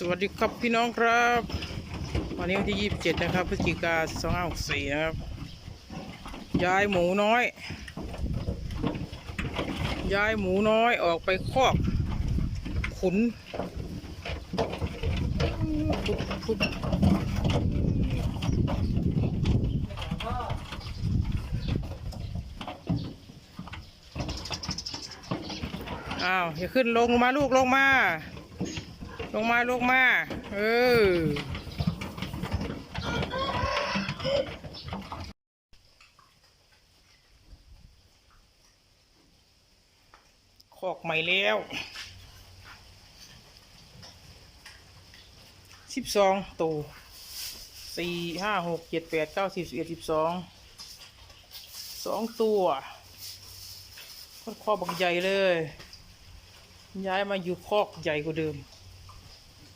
สวัสดีครับพี่น้องครับ วันนี้วันที่ 27 นะครับพฤศจิกา2564นะครับ ย้ายหมูน้อย ย้ายหมูน้อยออกไปคอก ขุนพุดพุดอ้าว อย่าขึ้นลงมาลูกลงมา ลงมาลงมา เออ คอกใหม่แล้วสิบสองตัวสี่ห้าหกเจ็ดแปดเก้าสิบสิบเอ็ดสิบสองสองตัวคอกบักใหญ่เลย ย้ายมาอยู่คอกใหญ่กว่าเดิม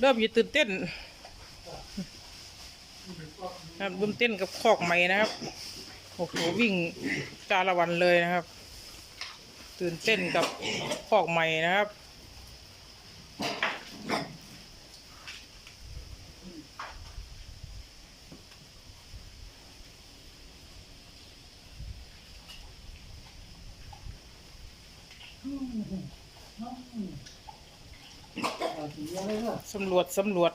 เริ่มจะตื่นเต้นครับตื่มเต้นกับคอกใหม่นะครับโอ้โหวิ่งจาละวันเลยนะครับ ตื่นเต้นกับคอกใหม่นะครับ สำรวจสำรวจ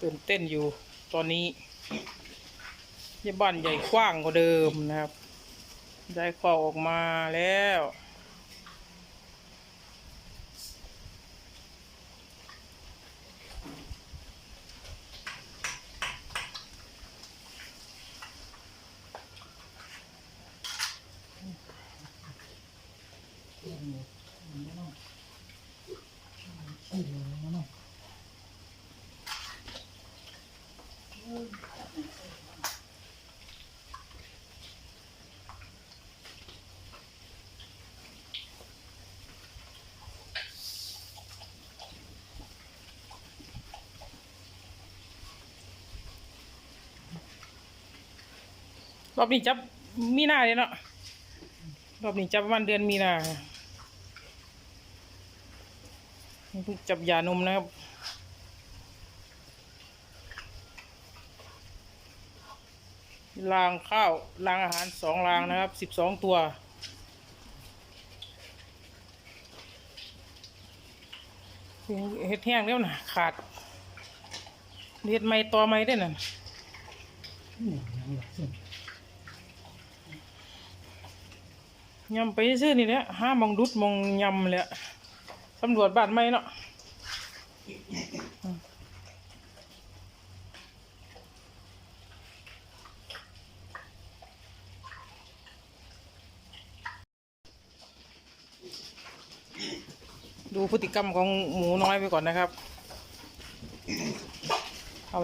ตื่นเต้นอยู่ตอนนี้ยี่บ้านใหญ่กว้างกว่าเดิมนะครับ ได้คอกออกมาแล้ว รอบนี้จับมีนาเลยเนาะรอบนี้จับประมาณเดือนมีนา จับยานมนะครับ รางข้าว รางอาหารสองรางนะครับสิบสองตัวเฮ็ดแห้งแล้วนะขาดเฮ็ดไม่ต่อไม่ได้น่ะยำไปซื้อนี่แหละห้ามองดุดมองยำเลย ตำรวจบ้านไม่เนาะดูพฤติกรรมของหมูน้อยไปก่อนนะครับ เอา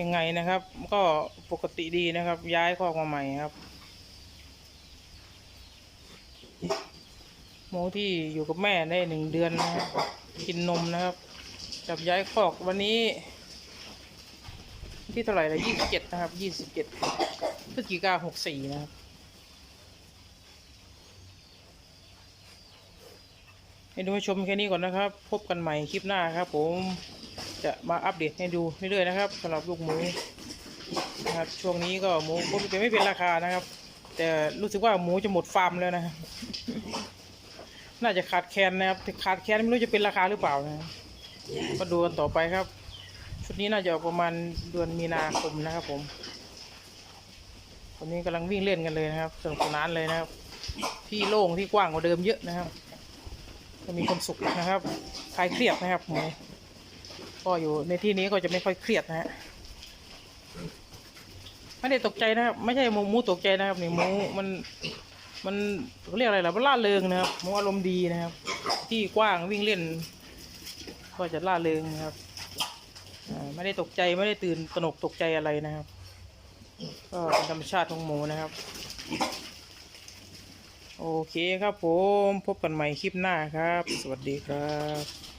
ยังไงนะครับ ก็ปกติดีนะครับ ย้ายคอกมาใหม่ครับ หมูที่อยู่กับแม่ได้หนึ่งเดือนนะครับกินนมนะครับ จับย้ายคอกวันนี้ ที่เท่าไหร่ละยี่สิบเจ็ดนะครับยี่สิบเจ็ดพฤศจิกาหกสี่นะครับให้ดูให้ชมแค่นี้ก่อนนะครับ พบกันใหม่คลิปหน้าครับ ผมจะมาอัปเดตให้ดูเรื่อยๆนะครับสำหรับลูกหมูนะครับช่วงนี้ก็หมูก็ไม่เป็นราคานะครับ แต่รู้สึกว่าหมูจะหมดฟาร์มแล้วนะครับ น่าจะขาดแคลนนะครับขาดแคลนไม่รู้จะเป็นราคาหรือเปล่านะครับก็ดูกันต่อไปครับ ชุดนี้น่าจะออกประมาณเดือนมีนาคมนะครับ ผมตอนนี้กำลังวิ่งเล่นกันเลยนะครับสนุกสนานเลยนะครับ ที่โล่งที่กว้างกว่าเดิมเยอะนะครับจะมีความสุขนะครับคลายเครียดนะครับหมูก็อยู่ในที่นี้ก็จะไม่ค่อยเครียดนะฮะไม่ได้ตกใจนะครับ ไม่ใช่หมูหมูตกใจนะครับนี่หมูมัน มันเรียกอะไรล่ะมันล่าเริงนะครับหมูอารมณ์ดีนะครับ ที่กว้างวิ่งเล่น ก็จะล่าเริงนะครับไม่ได้ตกใจไม่ได้ตื่นตระหนกตกใจอะไรนะครับ ก็เป็นธรรมชาติของหมูนะครับ โอเคครับผมพบกันใหม่คลิปหน้าครับ สวัสดีครับ